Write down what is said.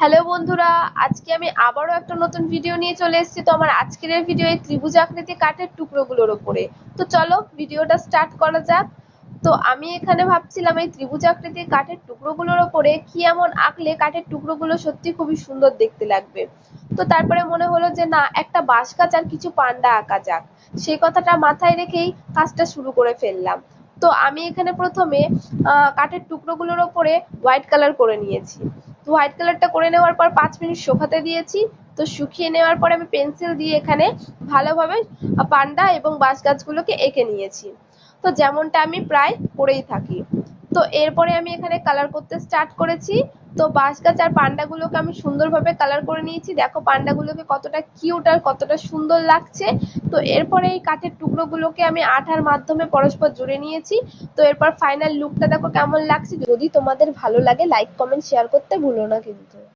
Hello বন্ধুরা, আজকে আমি আবারও একটা নতুন ভিডিও নিয়ে চলে এসেছি। তো আমার আজকের ভিডিও এই ত্রিভুজ আকৃতি কাঠের টুকরোগুলোর ওপরে। তো চলো ভিডিওটা স্টার্ট করা যাক। তো আমি এখানে ভাবছিলাম এই ত্রিভুজ আকৃতির কাঠের টুকরোগুলোর ওপরে কি এমন আঁকলে কাঠের টুকরোগুলো সত্যি খুবই সুন্দর দেখতে লাগবে। তো তারপরে মনে হলো যে, না, একটা বাঁশ গাছ আর কিছু পান্ডা আঁকা যাক। সেই কথাটা মাথায় রেখেই কাজটা শুরু করে ফেললাম। তো আমি এখানে প্রথমে কাঠের টুকরোগুলোর ওপরে হোয়াইট কালার করে নিয়েছি। তো হোয়াইট কালারটা করে নেওয়ার পর পাঁচ মিনিট শুকাতে দিয়েছি। তো শুকিয়ে নেওয়ার পর আমি পেন্সিল দিয়ে এখানে ভালোভাবে পান্ডা এবং বাঁশ গাছগুলোকে এঁকে নিয়েছি। তো যেমনটা আমি প্রায় করেই থাকি। তো এরপরে আমি এখানে কালার করতে স্টার্ট করেছি। তো বাঁশ গাছ আর পান্ডাগুলোকে আমি সুন্দরভাবে কালার করে নিয়েছি। দেখো পান্ডাগুলোকে কতটা কিউট আর কতটা সুন্দর লাগছে। তো এরপরে এই কাঠের টুকরোগুলোকে আমি আঠার মাধ্যমে পরস্পর জুড়ে নিয়েছি। তো এরপর ফাইনাল লুকটা দেখো কেমন লাগছে। যদি তোমাদের ভালো লাগে লাইক কমেন্ট শেয়ার করতে ভুলো না কিন্তু।